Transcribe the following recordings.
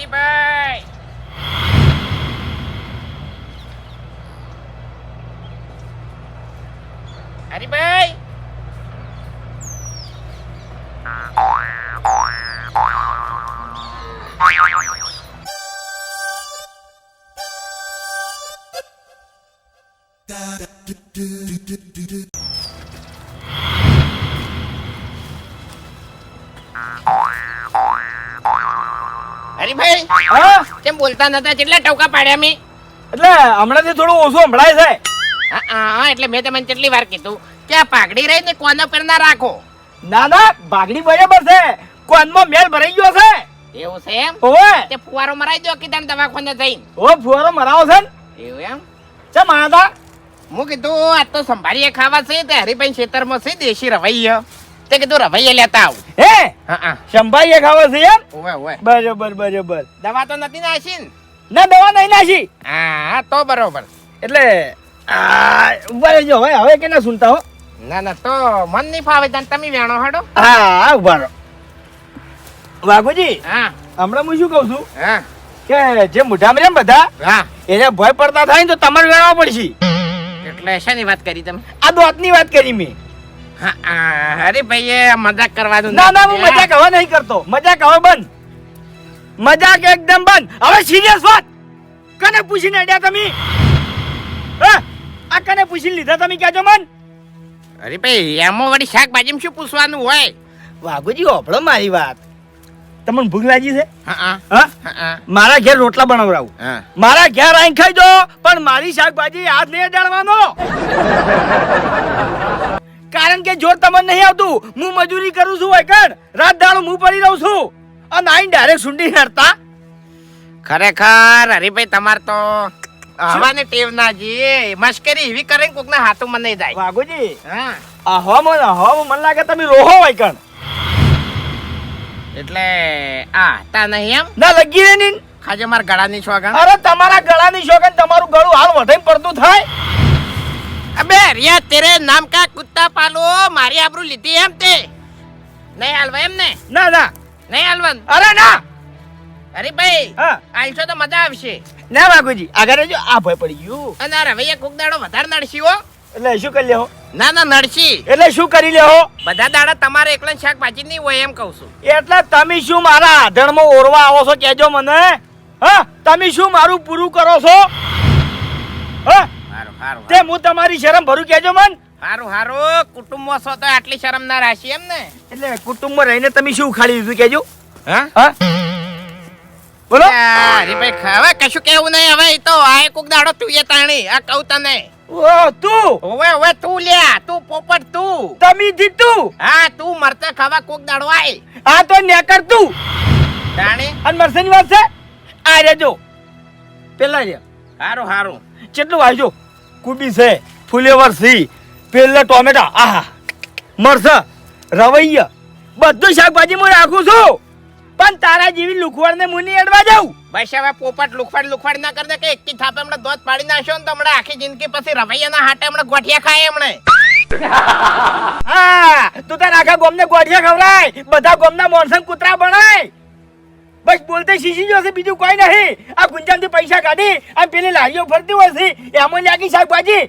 હરીભાઈ હરીભાઈ હરીભાઈ હા? કેમ બોલતા નતા? કેટલા ટવકા પાડ્યા મેં? એટલે હમણાંથી થોડું ઓછું સંભળાય છે. હા, હા એટલે મેં તમને કેટલી વાર કીધું કે આ પાઘડી રહી ને કોના પર ના રાખો? ના ના ભાગડી બરાબર છે. કોનમાં મેલ ભરાઈ ગયો છે. એવું છે એમ? ઓવે. તે ફુવારો મરાઈ દો કીધા દવાખાને જઈને. ઓ ફુવારો મરાવો છે ને. એવું એમ? ચા માતા હું કીધું આ તો સંભાળીએ ખાવા છે તે હરીભાઈ ખેતરમાં છે દેશી રવૈય. તે કીધું રવૈયા લેતા આવું. હે? હા ખાવા છે એમ? ઓવે ઓવે બરોબર બરોબર. દવા તો નથી નાખી ને ના દવા નહીં નાખી. હા તો બરોબર. એટલે આ ઊભા રહેજો. હવે હવે કે ના સુનતા હો? ના ના તો મન નહીં ફાવે તને. તમે વેણો હાડો. હા ઊભા રહો. વાઘુજી હા. હમણાં હું શું કહું છું? હા. કે જે મુઢા મેં બધા હા. એને ભય પડતા થાય ને તો તમારે વેણવા પડશે. એટલે શેની વાત કરી તમે? આ દોતની વાત કરી મેં. હા ભાઈ મજાક કરવાનું ના ના હું મજાક હવે નહીં કરતો. મજાક હવે બંધ. મજાક એકદમ બંધ. હવે સિરિયસ વાત. કને પૂછીને અડ્યા તમે? આ કને પૂછીને લીધા તમે કહેજો મન? હરીભાઈ એમાં વળી શાકભાજીમાં શું પૂછવાનું હોય? વાઘુજી ઓપળો મારી વાત. તમને ભૂખ લાગી છે? હા હા. હા? હા હા. મારા ઘેર રોટલા બનાવડાવું હા. મારા ઘેર આઈ ખાઈ દો પણ મારી શાકભાજી હાથ નહીં અડાડવાનો. કારણ કે જો તમને નહીં આવતું હું મજૂરી કરું છું વૈકણ રાત દાડો હું પડી રહું છું. અને આઈને ડાયરેક્ટ સુંડી નડતા ખરેખર હરીભાઈ તમાર તો હવાની ટેવ ના જી. મશ્કરી એવી કરે ને કોકના હાથો મને જાય. વાઘુજી હા. આ મને હવામાં મને લાગે તમે રોહો વૈકણ એટલે આ તા નહીં એમ? ના લગી રે ની ખાજે મારા ગળાની શોગન અરે તમારા ગળાની શોગન તમારું ગળું હાલ વઢાઈને પડતું થાય. અબે રિયા તેરે નામ કા કુત્તા પાલો? મારી આબરૂ લીધી એમ તે. નહીં હાલવા એમ ને ના. ના નહીં હાલવાનું? અરે ના. અરે ભાઈ આલશો તો મજા આવશે. ના બાગુજી આગળ જો આ ભય પડી ગયું. અને આ રવૈયા કોક દાડો વધારે નડશી હો. એટલે શું કરી લેહો? ના ના નડશી. એટલે શું કરી લેહો? બધા દાડા તમારે એકલા શાકભાજી નહીં હોય એમ કહું છું. એટલે તમે શું મારા આધણમાં ઓરવા આવો છો કેજો મને. હા તમે શું મારું પૂરું કરો છો? હા? તે હું તમારી શરમ ભરું કેજો મન. હારું હારું. કુટુંબમાં છો તો આટલી શરમ ના રાશી એમ ને એટલે કુટુંબમાં રહીને તમે શું ઉખાડી દીધું કેજો હા? બોલો. બોલો ભાઈ હવે કશું કેવું નહીં. હવે તો આ કોક દાડો તું એ તાણી. આ કહું તને. ઓ તું? હવે હવે તું લ્યા. તું પોપટ તું. તમે જીતું હા તું મરતે ખાવા કોક દાડો આય. આ તો નેકર તું. તાણી. અને મરસેની વાત છે? આ રેજો પેલા રે હારું હારું. કેટલું વાંચો કુબી છે ફુલેવર સી પેલા ટોમેટા આહા મરસા રવૈયા બધું શાકભાજી હું રાખું છું. પણ તારા જેવી લુખવાડને મુની અડવા જાઉં બસ હવે પોપટ લુખવાડ લુખવાડ ના કરતા કે એકથી થાપે હમણાં દોત પાડી નાખ્યો ને તો હમણાં આખી જિંદગી પછી રવૈયાના હાટે હમણાં ગોઠિયા ખાય હમણે. હા તું તાર આખા ગોમને ગોઠિયા ખવડાય બધા ગોમના મોનસંગ કૂતરા બનાય. બસ બોલતે શીશી હશે બીજું કોઈ નહીં. આ ગુંજામથી પૈસા કાઢી આ પેલી લારીઓ ફરતી હોય છે. એમાં લાગી શાકભાજી.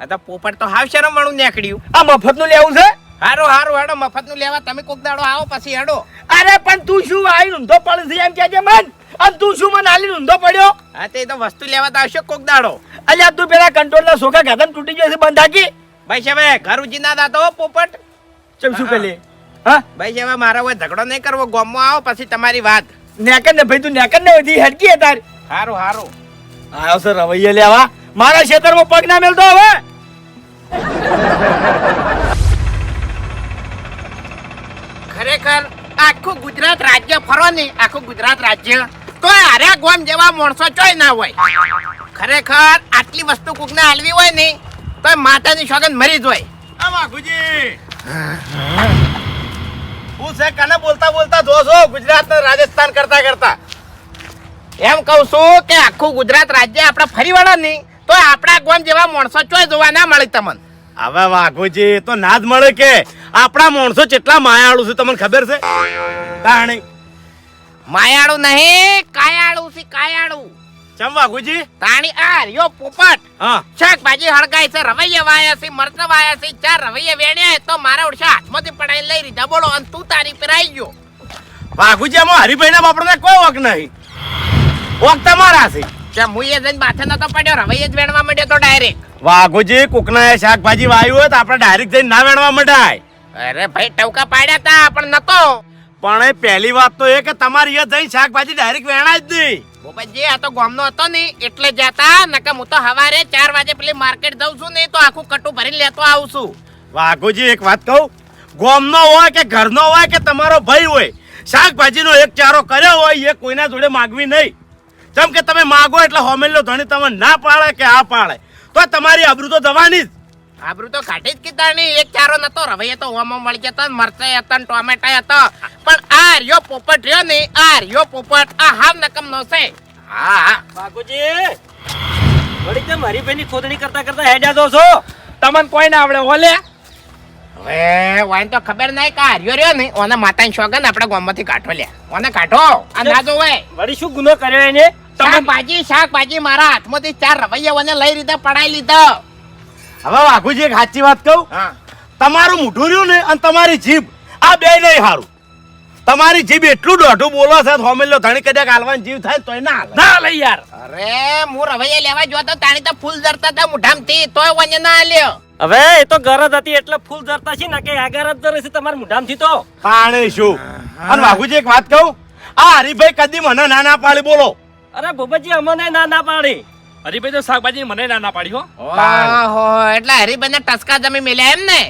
આ તો પોપટ તો હાવ શરમ વાળું નીકળ્યું. આ મફતનું લેવું છે? હારું હારો હેડો મફતનું લેવા. તમે કોક દાડો આવો પછી હેડો. અરે પણ તું શું આવી ઊંધો પડે છે એમ કહેજે મન? અને તું શું મને આલી ઊંધો પડ્યો? હા તે તો વસ્તુ લેવા તો આવશે કોક દાડો. અલ્યા તું પેલા કંટ્રોલ ના સોખા ગાધન તૂટી ગયો છે બંધ હાકી ભાઈ સાહેબ ઘર ઉજી ના દાતો પોપટ. ચમ શું કરી હા. ભાઈ સાહેબ મારા હોય ઝઘડો નહીં કરવો. ગોમમાં આવો પછી તમારી વાત. નેકર ને ભાઈ તું નેકર ને વધી હટકી હે તાર. હારું હારું. આયો સર રવૈયે લેવા મારા ક્ષેત્રમાં પગ ના મેલતો હવે. ખરેખર આખું ગુજરાત રાજ્ય ફરો ને આખું ગુજરાત રાજ્ય. તો આરે ગોમ જેવા માણસો ચોય ના હોય. ખરેખર આટલી વસ્તુ કોકને હાલવી હોય ને તો માતાની સોગંદ મરી જ હોય. આ વાઘુજી હું છે કને બોલતા બોલતા જોશો? ગુજરાત ને રાજસ્થાન કરતા કરતા. એમ કહું છું કે આખું ગુજરાત રાજ્ય આપણે ફરી વળો નહીં તો આપણા ગોમ જેવા માણસો ચોય જોવા ના મળે તમને. હવે વાઘુજી તો ના જ મળે કે? આપણા માણસો કેટલા માયાળુ છે તમને ખબર છે? તાણી. માયાળું નહીં કાયાળું છે કાયાળું. ચમ વાઘુજી તાણી આ યો પોપટ. હા. શાકભાજી હળગાય છે રવૈયા વાયા છે મરચા વાયા છે ચાર રવૈયા વેણ્યા તો મારા ઓળશા હાથમાંથી પડાઈ લઈ લીધા. બોલો અને તું તારી પરાઈ ગયો. વાઘુજી આમાં હરિભાઈ ના બાપડને કોઈ વક નહીં. વક તમારા છે. કે હું એ જઈને માથે નતો પડ્યો રવૈયા જ વેણવા માંડ્યો તો ડાયરેક્ટ વાઘુજી કુકના શાકભાજી વાયું હોય તો આપણે ડાયરેક્ટ જઈને ના વેણવા મંડાય. અરે ભાઈ ટવકા પાડ્યા તા પણ નતો. પણ એ પહેલી વાત તો એ કે તમારી એ જઈને શાકભાજી ડાયરેક્ટ વેણાય જ નહીં. બોબતજી આ તો ગામનો હતો ને, એટલે જતા, નકર હું તો હવારે ચાર વાગે પેલી માર્કેટ જઉં છું ને, તો આખું કટુ ભરીને લેતો આવું છું. વાઘુજી એક વાત કહું? ગોમનો હોય કે ઘરનો હોય કે તમારો ભાઈ હોય, શાકભાજીનો એક ચારો કર્યો હોય, એ કોઈના જોડે માગવી નહીં. જેમ કે તમે માગો એટલે હોમેલો ધણી તમે ના પાડે કે આ પાડે. તો તમારી અબરૂ તો જવાની જ. આબરૂ તો કાઢી જ કીધા નહીં એક ચારો નતો રવૈયા તો ઓમો મળી જતો મરચાઈ હતા ને ટોમેટા હતો. પણ આ રહ્યો પોપટ રહ્યો ને આ રહ્યો પોપટ આ હાવ નકમ નો છે. હા હા. બાપુજી વળી તે મારી ભાઈની ખોદણી કરતા કરતા હેડ્યા દો છો. તમને કોઈ ના આવડે ઓલે હવે વાઈન તો ખબર નહીં કે હર્યો રહ્યો ને ઓને માતાની શોગન આપણે ગામમાંથી કાઢો લે. ઓને કાઢો આ ના જોવે વળી શું ગુનો કર્યો એને? શાકભાજી શાકભાજી મારા હાથમાંથી ચાર રવૈયા ઓને લઈ લીધા પડાઈ લીધો. હવે વાઘુજી એક સાચી વાત કહું? તમારું મોઢું રહ્યું ને અને તમારી જીભ આ બે નહીં સારું તમારી જીભ એટલું દોઢું બોલો છે હોમેલ્યો ધણી કદાચ હાલવાન જીવ થાય તોય ના ના લઈ યાર. અરે હું રવૈયા લેવા જો તો તાણી તો ફૂલ ધરતા હતા મુઠામથી તોય વન્ય ના આલ્યો હવે એ તો ગરજ હતી એટલે ફૂલ ધરતા છે ને કે આ જ ધરે છે તમારા મુઢામથી તો. પાણે શું? અને વાઘુજી એક વાત કહું? આ હરીભાઈ કદી મને ના ના પાડી બોલો. અરે ભૂપતજી અમને ના ના પાડી. હરીભાઈ તો શાકભાજી મને ના ના પાડી હો. ઓહો એટલે ના ટસકા જમી મેલ્યા એમ ને?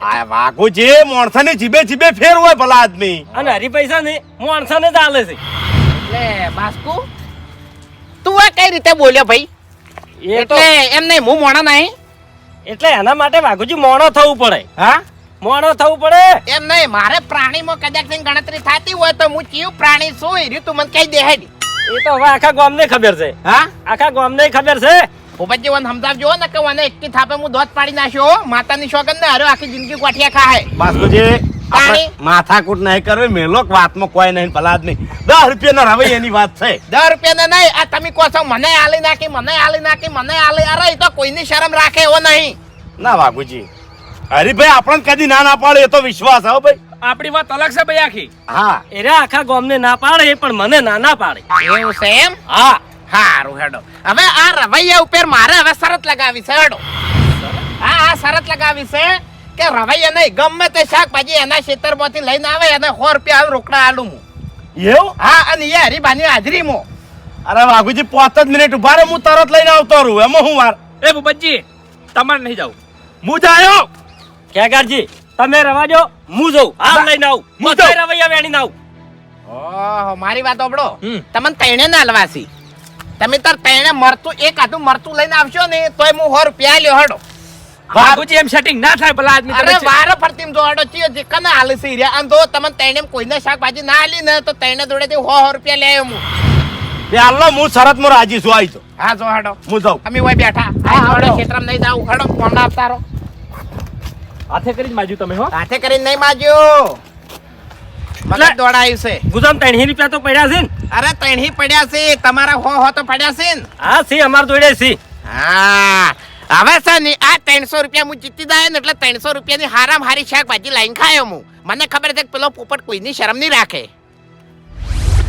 આ જે માણસાની જીભે જીભે ફેર હોય ભલા આદમી. અને હરીભાઈ છે ને માણસાને જ આલે છે. એટલે બાસ્કુ તું આ કઈ રીતે બોલ્યો ભાઈ? એટલે એમ નહીં હું મોણા નહીં. એટલે એના માટે વાઘુજી મોણો થવું પડે. હા? મોણો થવું પડે. એમ નહીં મારે પ્રાણીમાં કદાચ ગણતરી થતી હોય તો હું કયું પ્રાણી શું એ રહ્યું તું મને કઈ દેહાડી હેડ એ તો હવે આખા ગામને ખબર છે. હા? આખા ગામને ખબર છે. ભૂપતજી મને સમજાવજો ને કે મને એકથી થાપે હું દોત પાડી નાખ્યો માતાની શોગન ને હારો આખી જિંદગી કોઠિયા ખાય બાસ્કુજી? માથાકૂટ નહીં કરવી મેલો વાતમાં કોઈ નહીં પલાદ નહીં દસ રૂપિયા ના રવૈયા એની વાત છે. દસ રૂપિયા નહીં આ તમે કહો છો મને આલી નાખી મને આલી નાખી મને આલી. અરે એ તો કોઈની શરમ રાખે એવો નહીં. ના વાઘુજી. હરીભાઈ આપણને કદી ના ના પાડે એ તો વિશ્વાસ હો ભાઈ. આપણી વાત અલગ છે ભાઈ આખી. હા. એરે આખા ગામને ના પાડે પણ મને ના ના પાડે. એવું છે એમ? હા. હારું હેડો. હવે આ રવૈયા ઉપર મારે હવે શરત લગાવી છે હેડો. હા આ શરત લગાવી છે કે રવૈયા નહીં ગમે તે શાકભાજી એના ખેતરમાંથી લઈને આવે એને સો રૂપિયા રોકડા આલું હું. એવું? હા અને એ હરીબાની હાજરીમાં અરે વાઘુજી પાંચ જ મિનિટ ઊભા રે હું તરત લઈને આવતો રહું. એમાં હું વાર એ બુબજી તમારે નહીં જાવ. હું જાયો? કેગારજી તમે રવા દો. હું જઉં. હાલ લઈને આવું. હું તો જાઉં. રવૈયા વેણી આવું. ઓહો મારી વાત ઓબળો હમ. તમને તૈણે ના હલવાસી તમે તાર તૈણે મરતું એક આટું મરતું લઈને આવશો ને તોય હું હો રૂપિયા લ્યો હડો. બાબુજી એમ સેટિંગ ના થાય ભલા આદમી અરે. વારો ફરતી જો હડો ચિયો જે કને હાલે રહ્યા? રે આમ તો તમને તૈણે કોઈને શાકભાજી ના આલી ને તો તૈણે જોડે હો હો રૂપિયા લે હું બે હાલો હું શરતમાં રાજી છું આઈ તો હા જો હડો. હું જાઉં. અમે ઓય બેઠા. હા, હડો. ક્ષેત્રમાં નહીં હડો હેડો ફોન આપતા રહો. હાથે કરી જ માજ્યું તમે હો. હાથે કરીને નહીં માજ્યું. મગજ દોડાયું છે. ગુજામ ત્રણસી રૂપિયા તો પડ્યા છે ને. અરે તૈણી પડ્યા છે. તમારા હો હો તો પડ્યા છે ને. હા સી અમાર જોડે સી. હા. હવે છે ને આ ત્રણસો રૂપિયા હું જીતી જાય ને એટલે ત્રણસો રૂપિયાની હારામ હારી શાકભાજી લાઈન ખાયો હું. મને ખબર છે કે પેલો પોપટ કોઈની શરમ નહીં રાખે.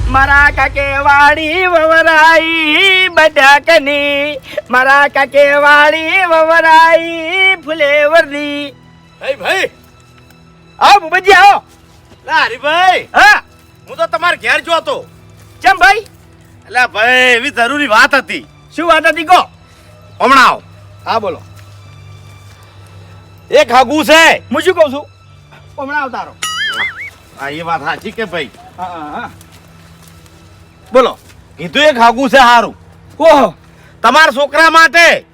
મારા કાકે વાળી વવરાઈ બટાકની. મારા કાકે વાળી વવરાઈ ફૂલે વરદી ભાઈ ભાઈ. આવો ભૂપતજી આવો. લા હરીભાઈ. હા. હું તો તમારે ઘેર જો હતો. કેમ ભાઈ? એટલે ભાઈ એવી જરૂરી વાત હતી. શું વાત હતી કહો. હમણાં આવો. હા બોલો. એક હાગુ છે. હું શું કહું છું? હમણાં આવતારો હા એ વાત સાચી કે ભાઈ? હા હા હા. બોલો. કીધું એક હાગુ છે સારું ઓહો. તમારા છોકરા માટે.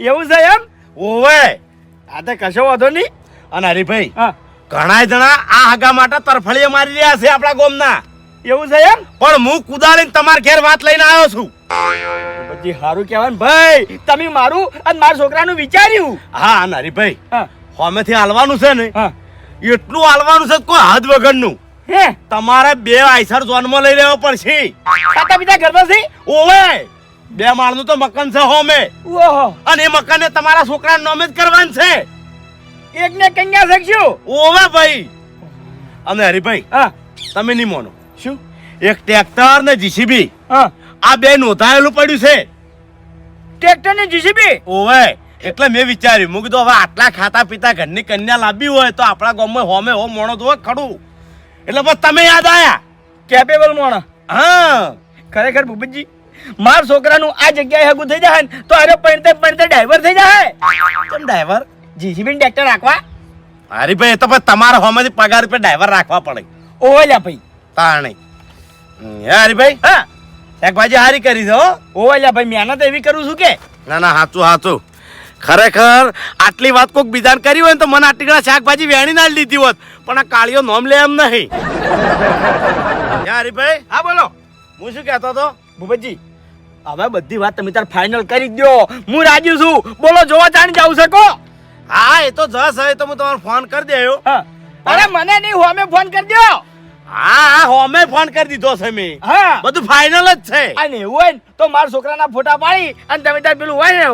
એવું છે એમ? ઓવે. આ તો કશો વાંધો નહીં. અને હરીભાઈ ઘણા જણા આ હગા માટે તરફડીએ મારી રહ્યા છે આપણા ગોમના. એવું છે એમ? પણ હું કુદાળીને તમારા ઘેર વાત લઈને આવ્યો છું. પછી સારું કહેવાય ને ભાઈ. તમે મારું અને મારા છોકરાનું વિચાર્યું? હા અને હરીભાઈ હોમેથી હાલવાનું છે ને એટલું હાલવાનું છે કોઈ હદ વગરનું. હે? તમારે બે આઈસર જોનમાં લઈ લેવો પડશે. ખાતા પીતા ઘરમાં છે ઓવે બે માળનું તો મકાન છે હોમે. ઓહો. અને એ મકાનને તમારા છોકરા નામે જ કરવાનું છે. એકને કન્યા શકશું? ઓવે ભાઈ. અને હરીભાઈ હા. તમે નહીં માનો. શું? એક ટ્રેક્ટર ને જીસીબી હા. આ બે નોંધાયેલું પડ્યું છે. ટ્રેક્ટર ને જીસીબી ઓવે. એટલે મેં વિચાર્યું મૂકી દો હવે આટલા ખાતા પીતા ઘરની કન્યા લાંબી હોય તો આપણા ગામમાં હોમે હો મોણો તો ખડું. એટલે બસ તમે યાદ આયા. કેપેબલ મોણા. હા. ખરેખર ભૂપતજી માર છોકરાનું આ જગ્યાએ હગું થઈ જાય ને તો અરે પણતે પણતે ડ્રાઈવર થઈ જાય. કેમ ડ્રાઈવર જીસીબી ટ્રેક્ટર રાખવા? હરીભાઈ એ તો પછી તમારા હોમાંથી પગાર રૂપિયા ડ્રાઈવર રાખવા પડે. ઓહો લ્યા ભાઈ. તાણે હે હરીભાઈ હા શાકભાજી હારી કરી છે હો. લ્યા ભાઈ મહેનત એવી કરું છું કે? ના ના સાચું સાચું ખરેખર આટલી વાત કોઈક બીજાને કરી હોય ને તો મને આટલી ઘણા શાકભાજી વેણી ના લીધી હોત. પણ આ કાળીઓ નોમ લે એમ નહીં. હરીભાઈ હા બોલો. હું શું કહેતો હતો? ભૂપતજી હવે બધી વાત તમે તાર ફાઇનલ કરી દો હું રાજી છું. બોલો જોવા જાણી જાવ શકો હા એ તો જસ હે તો હું તમારો ફોન કરી દેયો. હા. અરે મને નહીં હોમે ફોન કરી દો હા હા હોમે ફોન કરી દીધો છે મેં. હા. બધું ફાઇનલ જ છે. અને એવું હોય તો મારા છોકરાના ફોટા પાડી અને તમે તાર પેલું હોય ને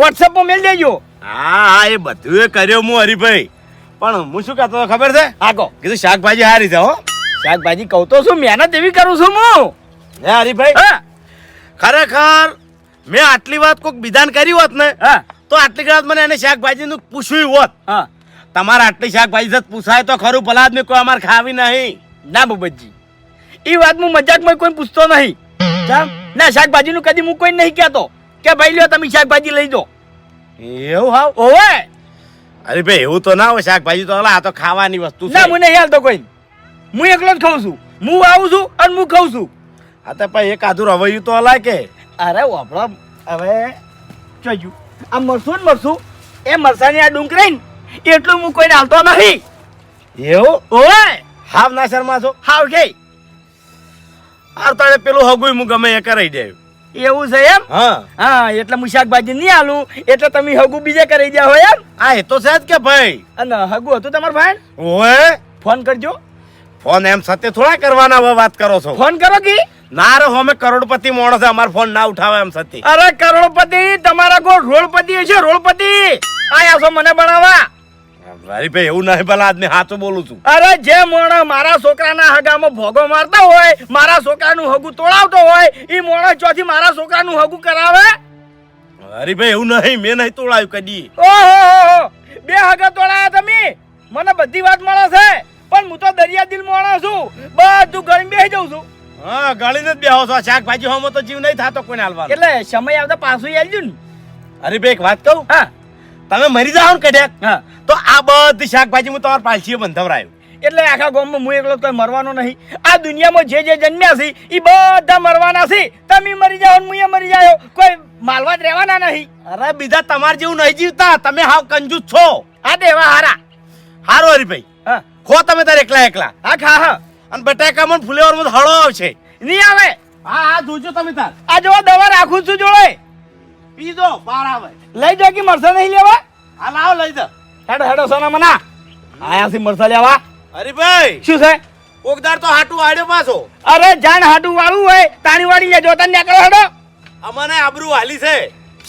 વોટ્સઅપમાં મેલ દેજો. હા હા એ બધું એ કર્યો હું હરીભાઈ. પણ હું શું કહેતો હતો ખબર છે? આગો કીધું શાકભાજી હારી છે હો. શાકભાજી કહું તો શું મહેનત એવી કરું છું હું. હે હરીભાઈ? ખરેખર મેં આટલી વાત કોઈક બીજાને કરી હોત ને હા. તો આટલી ઘણા મને એને શાકભાજીનું પૂછ્યું હોત. હા. તમારે આટલી શાકભાજી જ પૂછાય તો ખરું ભલા આદમી કોઈ અમારે ખાવી નહીં. ના બુબતજી એ વાત હું મજાકમાં કોઈ પૂછતો નહીં. ના શાકભાજીનું કદી હું કોઈ નહીં કહેતો. કે ભાઈ લ્યો તમે શાકભાજી લઈ દો. એવું હાવ? ઓવે અરે ભાઈ એવું તો ના હોય. શાકભાજી તો આ તો ખાવાની વસ્તુ ના છે હું નહીં હાલતો કોઈ. હું એકલો જ ખાઉં છું. હું આવું છું અને હું ખાઉં છું. આ તો ભાઈ એક આધું રવૈયું તો અલાય કે. અરે વાપરો. હવે જોયું આ મરસું ને મરસું. એ મરસાની આ ડુંગળી એટલું હું કોઈને હાલતો નથી. એવું? ઓય! હાવ ના શર્મા છો? હાવ કે આ તારે પેલું હગુય હું ગમે એ કરાઈ દે. એવું છે એમ? હા. હા એટલે હું શાકભાજી નહીં હાલું. એટલે તમે હગુ બીજે કરી દે હોય એમ? આ એ તો છે જ કે ભાઈ. અને હગુ હતું તમારો ભાઈ? ઓય! ફોન કરજો. ફોન એમ સત્ય થોડા કરવાના વાત કરો છો. ફોન કરો કે? ના રે હોમે કરોડપતિ માણસ અમાર ફોન ના ઉઠાવે એમ સતી. અરે કરોડપતિ તમારા કો રોડપતિ છે રોડપતિ? આયા છો મને બનાવવા ભાઈ ભાઈ એવું નહીં ભલા આદમી હાથું બોલું છું. અરે જે મોણા મારા છોકરાના હગામાં ભોગો મારતા હોય મારા છોકરાનું હગું તોડાવતો હોય એ મોણા ચોથી મારા છોકરાનું હગું કરાવે? હરીભાઈ એવું નહીં મેં નહીં તોડાયું કદી. ઓહો બે હગા તોડાયા તમે? મને બધી વાત મળે છે પણ હું તો દરિયા દિલ માણસ છું. બધું ગણી બેસી જાઉં છું. હા ગળીને જ બેહો છો. શાકભાજી હોમો તો જીવ નહીં થતો કોઈને હાલવા એટલે સમય આવતા પાછું આવજો ને. હરીભાઈ એક વાત કહું? હા. તમે મરી જાઓ ને કઢ્યા હા. તો આ બધી શાકભાજી હું તમારા પાલસીએ બંધવરાયું. એટલે આખા ગામમાં હું એકલો કોઈ મરવાનો નહીં. આ દુનિયામાં જે જે જન્મ્યા છે એ બધા મરવાના છે. તમે મરી જાઓ ને એ મરી જાયો. કોઈ માલવા જ રહેવાના નહીં. અરે બીજા તમારે જેવું નહીં જીવતા. તમે હાવ કંજૂસ છો. આ દેવા હારા. હારો હરીભાઈ. હા. ખો તમે તારે એકલા એકલા. હા ખા હા. અને બટાકામાં ફુલેવરમાં હળો આવશે. નહીં આવે? હા હા જોજો તમે તાર. આ જો દવા રાખું છું જોડે. પીજો બાર આવે. લઈ જા કે મરસા નહીં લેવા? હા લાવ લઈ જા હેડો હેડો સોના મના આયા છે મરસા લેવા. અરે ભાઈ શું છે? કોકદાર તો હાટુ આડ્યો પાછો. અરે જાણ હાટુ વાળું હોય તાણી વાળી લેજો તને નીકળો હેડો. અમને આબરૂ હાલી છે.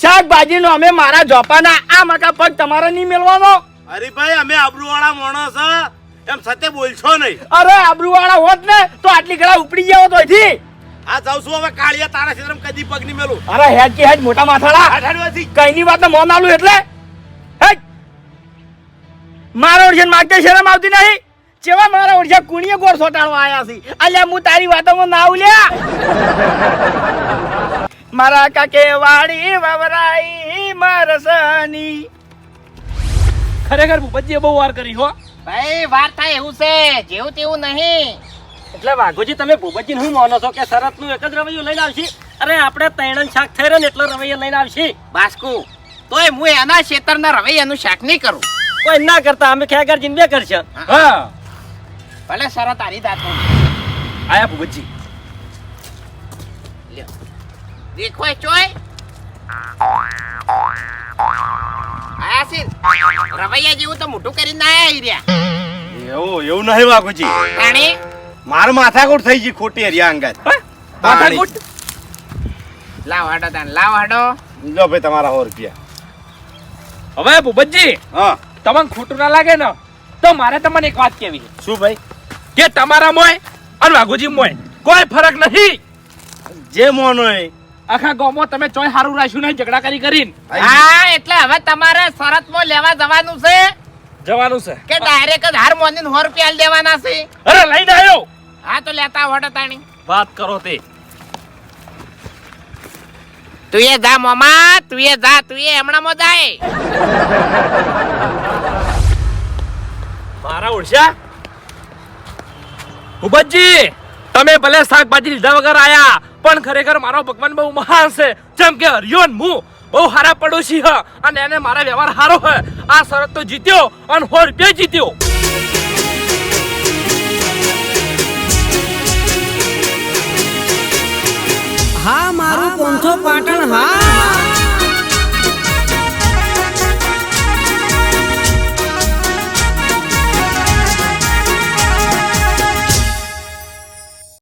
શાકભાજી નો અમે મારા જોપાના આ મકા પગ તમારે નહીં મેળવાનો ભાઈ અમે આબરૂ વાળા માણસ એમ સત્ય બોલશો નહીં. અરે આબરૂવાળા હોત ને તો આટલી ગળા ઉપડી જાવ તો અહીંથી. આ જાઉં છું હવે કાળિયા તારા ક્ષેત્રમાં કદી પગની મેલું. અરે હેડ કે હેડ મોટા માથાળા. કઈ ની વાત મોન આલું એટલે? હેડ. મારો ઓળશે માગતે શરમ આવતી નહીં. ચેવા મારા ઓળશે કુણીએ ગોળ સોટાડવા આયા છે. અલ્યા હું તારી વાતોમાં ના ઉલ્યા. મારા કાકે વાડી વવરાઈ મારસાની ખરેખર ભૂપતજીએ બહુ વાર કરી હો. ભાઈ વાત થાય એવું છે. જેવું તેવું નહીં. એટલે વાઘોજી તમે ભૂપતજી હું માનો છો કે શરતનું એક જ રવૈયું લઈને આવશી? અરે આપણે તૈણન શાક થઈ રહ્યો ને એટલો રવૈયો લઈને આવશી. બાસ્કુ તોય હું એના ખેતરના રવૈયાનું શાક નહીં કરું. કોઈ ના કરતા અમે ખેગર જિંદગી બે કરશે. હા. ભલે શરત તારી દાંત આયા ભૂપતજી દેખો ચોય. આયા છે રવૈયા જેવું તો મોટું કરીને ના આયા ઈ રહ્યા એવું એવું નહીં વાઘુજી. તાણી માર માથાકૂટ થઈ ગઈ ખોટી હરિયા અંગત. માથાકૂટ? લાવ હાડો તાન લાવ હાડો. લો ભાઈ તમારા સો રૂપિયા. હવે ભૂપતજી હા. તમને ખોટું ના લાગે ને તો મારે તમને એક વાત કેવી છે. શું ભાઈ? કે તમારા મોય અને વાઘુજી મોય કોઈ ફરક નથી. જે મોનો એ આખા ગામમાં તમે ચોય હારું રાખ્યું નહીં ઝઘડા કરી કરીને હા એટલે હવે તમારે શરતમાં લેવા જવાનું છે? જવાનું છે. કે ડાયરેક્ટ જ હાર મોની હોર રૂપિયા દેવાના છે? અરે લઈને આવ્યો હા તો લેતા આવો તાણી. વાત કરો તે. તું એ જા મોમા તું એ જા તું એ હમણાં જાય. મારા ઓળશા. ઉબજી તમે ભલે શાકભાજી લીધા વગર આયા પણ ખરેખર મારો ભગવાન બહુ મહાન છે. જેમ કે હરિયોન, હું બહુ હારા પડોશી હ અને એને મારા વ્યવહાર હારો હ. આ શરત તો જીત્યો અને સો રૂપિયા જીત્યો. હા, મારું પંથો પાટણ